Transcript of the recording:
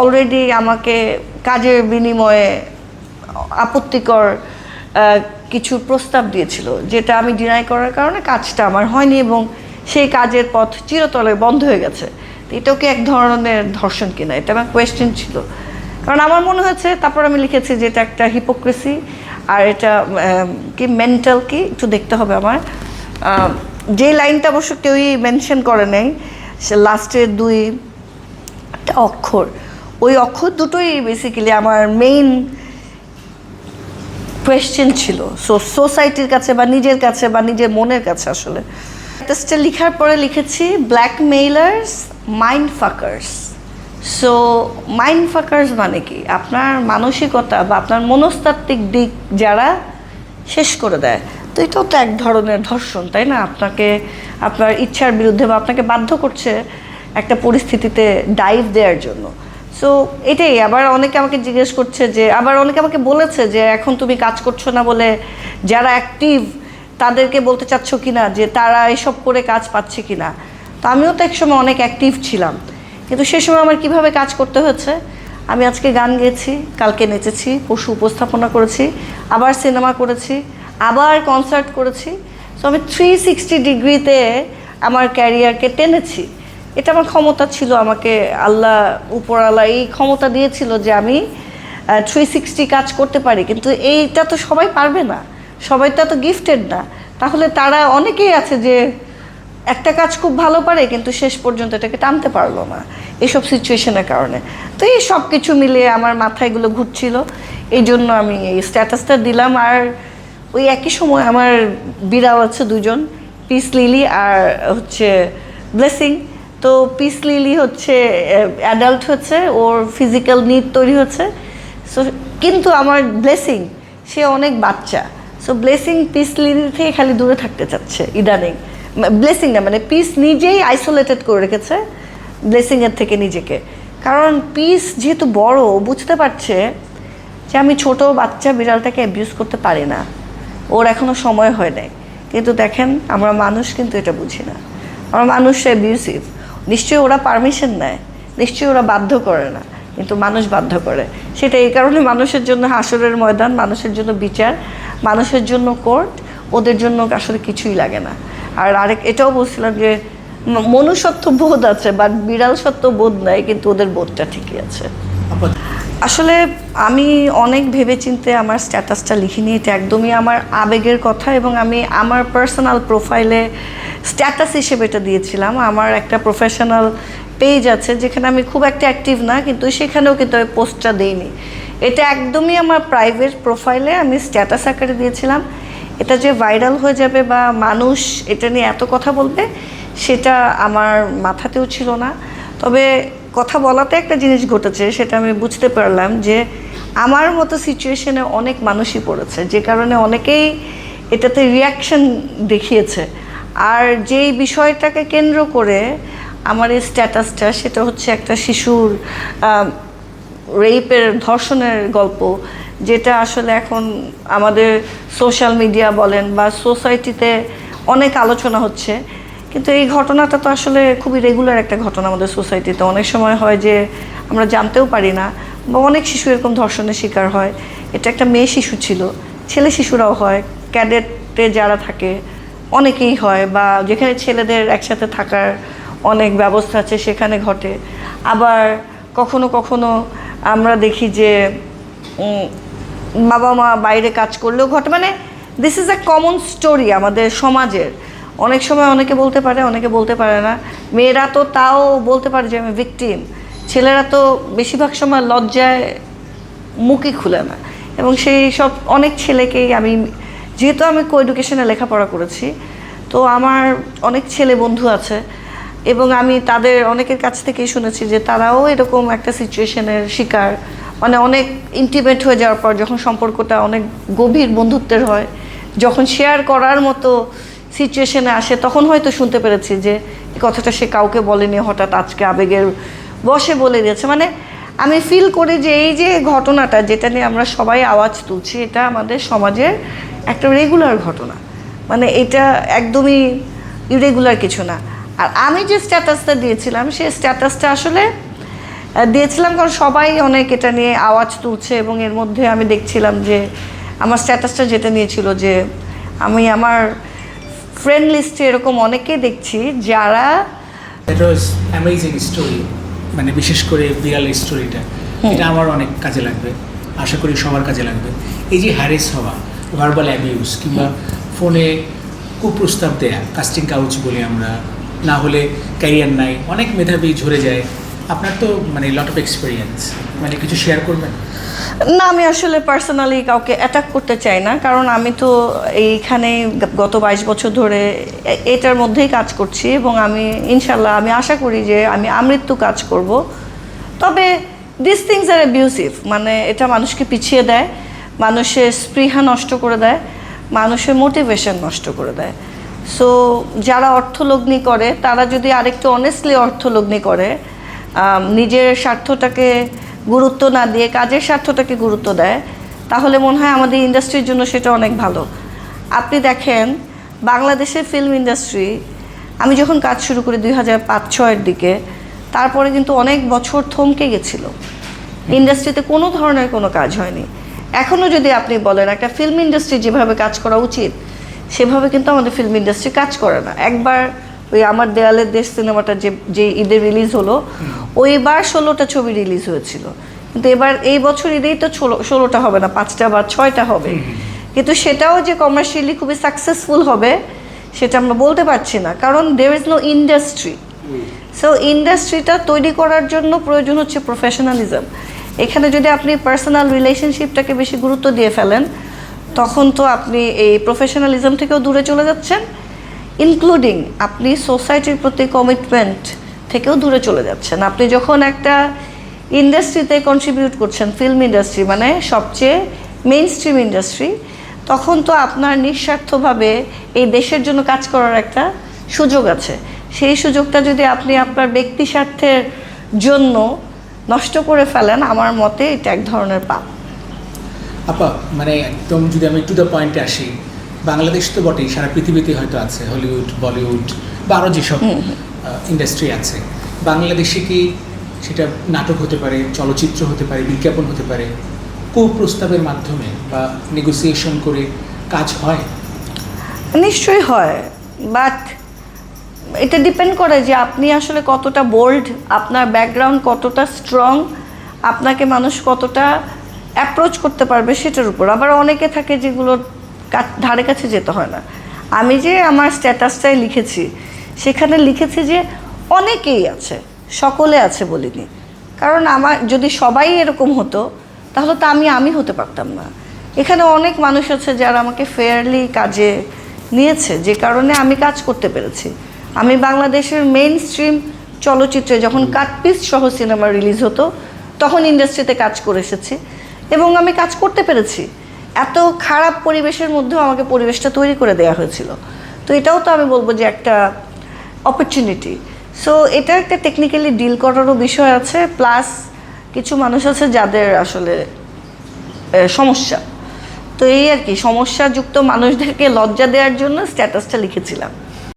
Already আমাকে কাজের বিনিময়ে আপত্তিকর কিছু প্রস্তাব দিয়েছিল, যেটা আমি ডিনাই করার কারণে কাজটা আমার হয়নি এবং সেই কাজের পথ চিরতলে বন্ধ হয়ে গেছে। এটাও কি এক ধরনের ধর্ষণ কিনা, এটা আমার কোয়েশ্চেন ছিল। কারণ আমার মনে হয়েছে, তারপর আমি লিখেছি যে এটা একটা হিপোক্রেসি আর এটা কি মেন্টাল কি, একটু দেখতে হবে আমার। যে লাইনটা অবশ্য কেউই মেনশন করে নাই লাস্টের দুই অক্ষর। ওই অক্ষর দুটোই বেসিক্যালি আমার মেইন কোয়েশ্চেন ছিল। সো সোসাইটির কাছে বা নিজের কাছে বা নিজের মনের কাছে আসলে। টেস্টে লেখার পরে লিখেছি blackmailers mind fuckers so mind fuckers মানে কি? আপনার মানসিকতা বা আপনার মনস্তাত্ত্বিক দিক যারা শেষ করে দেয়। তো এটাও তো এক ধরনের ধর্ষণ, তাই না? আপনাকে, আপনার ইচ্ছার বিরুদ্ধে বা আপনাকে বাধ্য করছে একটা পরিস্থিতিতে ডাইভ দেওয়ার জন্য। সো এটাই, আবার অনেকে আমাকে জিজ্ঞেস করছে যে, আবার অনেকে আমাকে বলেছে যে, এখন তুমি কাজ করছ না বলে যারা অ্যাক্টিভ তাদেরকে বলতে চাচ্ছ কি না যে তারা এসব করে কাজ পাচ্ছে কি না তো আমিও তো একসময় অনেক অ্যাক্টিভ ছিলাম। কিন্তু সে সময় আমার কীভাবে কাজ করতে হয়েছে? আমি আজকে গান গেয়েছি, কালকে নেচেছি পশু উপস্থাপনা করেছি, আবার সিনেমা করেছি, আবার কনসার্ট করেছি। সো আমি থ্রি সিক্সটি ডিগ্রিতে আমার ক্যারিয়ারকে টেনেছি। এটা আমার ক্ষমতা ছিল, আমাকে আল্লাহ উপরাল্লাহ এই ক্ষমতা দিয়েছিল যে আমি থ্রি সিক্সটি কাজ করতে পারি। কিন্তু এইটা তো সবাই পারবে না সবাইটা তো এত গিফটেড না। তাহলে তারা অনেকেই আছে যে একটা কাজ খুব ভালো পারে, কিন্তু শেষ পর্যন্ত এটাকে টানতে পারল না এইসব সিচুয়েশনের কারণে। তো এই সব কিছু মিলিয়ে আমার মাথায় এগুলো ঘুরছিল, এই জন্য আমি এই স্ট্যাটাসটা দিলাম। আর ওই একই সময় আমার বিড়াল আছে দুজন, পিস লিলি আর হচ্ছে ব্লেসিং। তো পিস লিলি হচ্ছে অ্যাডাল্ট হচ্ছে, ওর ফিজিক্যাল নিড তৈরি হচ্ছে। সো কিন্তু আমার ব্লেসিং সে অনেক বাচ্চা। সো ব্লেসিং পিস লিলি থেকে খালি দূরে থাকতে চাচ্ছে, ইদানিং। ব্লেসিং না মানে পিস নিজেই আইসোলেটেড করে রেখেছে ব্লেসিংয়ের থেকে নিজেকে। কারণ পিস যেহেতু বড় বুঝতে পারছে যে আমি ছোট বাচ্চা বিড়ালটাকে অ্যাবিউজ করতে পারি না। ওর এখনও সময় হয় নাই। কিন্তু দেখেন, আমরা মানুষ কিন্তু এটা বুঝি না। আমরা মানুষ অ্যাবিউসিভ নিশ্চয়ই ওরা পারমিশন নেয়, নিশ্চয়ই ওরা বাধ্য করে না, কিন্তু মানুষ বাধ্য করে। সেটা এই কারণে মানুষের জন্য হাসরের ময়দান, মানুষের জন্য বিচার, মানুষের জন্য কোর্ট ওদের জন্য আসলে কিছুই লাগে না। আর আরেক, এটাও বলছিলাম যে মনুষ্যত্ব বোধ আছে বাট বিড়াল সত্য বোধ নাই, কিন্তু ওদের বোধটা ঠিকই আছে। আসলে আমি অনেক ভেবেচিন্তে আমার স্ট্যাটাসটা লিখিনি। এটা একদমই আমার আবেগের কথা এবং আমি আমার পার্সোনাল প্রোফাইলে স্ট্যাটাস হিসেবে এটা দিয়েছিলাম। আমার একটা প্রফেশনাল পেজ আছে যেখানে আমি খুব একটা অ্যাক্টিভ না, কিন্তু সেখানেও কিন্তু আমি পোস্টটা দিইনি। এটা একদমই আমার প্রাইভেট প্রোফাইলে আমি স্ট্যাটাস আকারে দিয়েছিলাম। এটা যে ভাইরাল হয়ে যাবে বা মানুষ এটা নিয়ে এত কথা বলবে, সেটা আমার মাথাতেও ছিল না। তবে কথা বলাতে একটা জিনিস ঘটেছে, সেটা আমি বুঝতে পারলাম যে আমার মতো সিচুয়েশনে অনেক মানুষই পড়েছে, যে কারণে অনেকেই এটাতে রিয়াকশন দেখিয়েছে। আর যেই বিষয়টাকে কেন্দ্র করে আমার এই স্ট্যাটাসটা সেটা হচ্ছে একটা শিশুর রেপের ধর্ষণের গল্প, যেটা আসলে এখন আমাদের সোশ্যাল মিডিয়া বলেন বা সোসাইটিতে অনেক আলোচনা হচ্ছে। কিন্তু এই ঘটনাটা তো আসলে খুবই রেগুলার একটা ঘটনা আমাদের সোসাইটিতে অনেক সময় হয় যে আমরা জানতেও পারি না বা অনেক শিশু এরকম ধর্ষণের শিকার হয়। এটা একটা মেয়ে শিশু ছিল, ছেলে শিশুরাও হয় ক্যাডেটে যারা থাকে অনেকেই হয় বা যেখানে ছেলেদের একসাথে থাকার অনেক ব্যবস্থা আছে সেখানে ঘটে। আবার কখনো কখনো আমরা দেখি যে বাবা মা বাইরে কাজ করলেও ঘটে। মানে this is a common story আমাদের সমাজের। অনেক সময় অনেকে বলতে পারে, অনেকে বলতে পারে না। মেয়েরা তো তাও বলতে পারে যে আমি ভিকটিম ছেলেরা তো বেশিরভাগ সময় লজ্জায় মুখই খুলে না। এবং সেই সব অনেক ছেলেকেই আমি, যেহেতু আমি কো এডুকেশনে লেখাপড়া করেছি, তো আমার অনেক ছেলে বন্ধু আছে। এবং আমি তাদের অনেকের কাছ থেকেই শুনেছি যে তারাও এরকম একটা সিচুয়েশনের শিকার। মানে অনেক ইন্টিমেট হয়ে যাওয়ার পর যখন সম্পর্কটা অনেক গভীর বন্ধুত্বের হয়, যখন শেয়ার করার মতো সিচুয়েশনে আসে, তখন হয়তো শুনতে পেরেছি যে কথাটা সে কাউকে বলেনি, হঠাৎ আজকে আবেগের বসে বলে দিয়েছে। মানে আমি ফিল করি যে এই যে ঘটনাটা, যেটা নিয়ে আমরা সবাই আওয়াজ তুলছি, এটা আমাদের সমাজের একটা রেগুলার ঘটনা। মানে এটা একদমই ইরেগুলার কিছু না। আর আমি যে স্ট্যাটাসটা দিয়েছিলাম, সেই স্ট্যাটাসটা আসলে দিয়েছিলাম কারণ সবাই অনেক এটা নিয়ে আওয়াজ তুলছে এবং এর মধ্যে আমি দেখছিলাম যে আমার স্ট্যাটাসটা যেটা নিয়েছিল যে আমি আমার ফ্রেন্ড লিস্টে এরকম অনেকেই দেখছি যারা দ্যাট ওয়াজ অ্যামেজিং স্টোরি মানে বিশেষ করে বিড়ালের স্টোরিটা এটা আমার অনেক কাজে লাগবে আশা করি সবার কাজে লাগবে। এই যে হ্যারেস হওয়া ভার্বাল অ্যাবিউজ কিংবা ফোনে কুপ্রস্তাব দেয়া কাস্টিং কাউচ বলি আমরা না হলে ক্যারিয়ার নাই অনেক মেধাবী ঝরে যায়। আপনার তো মানে লট অফ এক্সপিরিয়েন্স মানে কিছু শেয়ার করবেন? না, আমি আসলে পার্সোনালি কাউকে অ্যাটাক করতে চাই না, কারণ আমি তো এইখানে গত বাইশ বছর ধরে এটার মধ্যেই কাজ করছি এবং আমি ইনশাল্লাহ আমি আশা করি যে আমি আমৃত্যু কাজ করব। তবে দিস থিংস আর অ্যাবিউসিভ মানে এটা মানুষকে পিছিয়ে দেয়, মানুষের স্পৃহা নষ্ট করে দেয়, মানুষের মোটিভেশন নষ্ট করে দেয়। সো যারা অর্থলগ্নি করে, তারা যদি আরেকটু অনেস্টলি অর্থলগ্নি করে নিজের স্বার্থটাকে গুরুত্ব না দিয়ে, কাজের স্বার্থটাকে গুরুত্ব দেয়, তাহলে মনে হয় আমাদের ইন্ডাস্ট্রির জন্য সেটা অনেক ভালো। আপনি দেখেন, বাংলাদেশের ফিল্ম ইন্ডাস্ট্রি আমি যখন কাজ শুরু করি দুই হাজার পাঁচ ছয়ের দিকে, তারপরে কিন্তু অনেক বছর থমকে গেছিল। ইন্ডাস্ট্রিতে কোনো ধরনের কোনো কাজ হয়নি। এখনও যদি আপনি বলেন, একটা ফিল্ম ইন্ডাস্ট্রি যেভাবে কাজ করা উচিত, সেভাবে কিন্তু আমাদের ফিল্ম ইন্ডাস্ট্রি কাজ করে না। একবার ওই আমার দেয়ালের দেশ সিনেমাটা যে যে ঈদে রিলিজ হলো ওইবার ষোলোটা ছবি রিলিজ হয়েছিল। কিন্তু এবার এই বছর ঈদেই তো ষোলো ষোলোটা হবে না পাঁচটা বা ছয়টা হবে। কিন্তু সেটাও যে কমার্শিয়ালি খুবই সাকসেসফুল হবে সেটা আমরা বলতে পারছি না। কারণ there is no industry so ইন্ডাস্ট্রিটা তৈরি করার জন্য প্রয়োজন হচ্ছে প্রফেশনালিজম এখানে যদি আপনি পার্সোনাল রিলেশনশিপটাকে বেশি গুরুত্ব দিয়ে ফেলেন তখন তো আপনি এই প্রফেশনালিজম থেকেও দূরে চলে যাচ্ছেন। ইনক্লুডিং আপনি সোসাইটির প্রতি কমিটমেন্ট থেকেও দূরে চলে যাচ্ছেন। আপনি যখন একটা ইন্ডাস্ট্রিতে কন্ট্রিবিউট করছেন ফিল্ম ইন্ডাস্ট্রি মানে সবচেয়ে মেইন স্ট্রিম ইন্ডাস্ট্রি তখন তো আপনার নিঃস্বার্থভাবে এই দেশের জন্য কাজ করার একটা সুযোগ আছে। সেই সুযোগটা যদি আপনি আপনার ব্যক্তি স্বার্থের জন্য নষ্ট করে ফেলেন আমার মতে এটা এক ধরনের পাপ। আপা মানে একদম যদি আমি টু দ্য পয়েন্টে আসি বাংলাদেশ তো বটেই সারা পৃথিবীতে হয়তো আছে হলিউড বলিউড বা আরও যেসব। ইন্ডাস্ট্রি আছে। বাংলাদেশে কি সেটা নাটক হতে পারে, চলচ্চিত্র হতে পারে, বিজ্ঞাপন হতে পারে, কুপ্রস্তাবের মাধ্যমে বা নেগোসিয়েশন করে কাজ হয়? নিশ্চয়ই হয় বাট এটা ডিপেন্ড করে যে আপনি আসলে কতটা বোল্ড আপনার ব্যাকগ্রাউন্ড কতটা স্ট্রং আপনাকে মানুষ কতটা অ্যাপ্রোচ করতে পারবে সেটার উপর। আবার অনেকে থাকে যেগুলোর কা- ধারে কাছে যেতে হয় না। আমি যে আমার স্ট্যাটাসটাই লিখেছি সেখানে লিখেছি যে অনেকেই আছে সকলে আছে বলিনি। কারণ আমার যদি সবাই এরকম হতো তাহলে তো আমি আমি হতে পারতাম না। এখানে অনেক মানুষ আছে যারা আমাকে ফেয়ারলি কাজে নিয়েছে যে কারণে আমি কাজ করতে পেরেছি। আমি বাংলাদেশের মেইন স্ট্রিম চলচ্চিত্রে যখন কাটপিস সহ সিনেমা রিলিজ হতো তখন ইন্ডাস্ট্রিতে কাজ করে এসেছি এবং আমি কাজ করতে পেরেছি। এত খারাপ পরিবেশের মধ্যেও আমাকে পরিবেশটা তৈরি করে দেওয়া হয়েছিল। তো এটাও তো আমি বলব যে একটা অপরচুনিটি সো এটা একটা টেকনিক্যালি ডিল করারও বিষয় আছে প্লাস কিছু মানুষ আছে যাদের আসলে সমস্যা। তো এই আর কি, সমস্যাযুক্ত মানুষদেরকে লজ্জা দেওয়ার জন্য স্ট্যাটাসটা লিখেছিলাম।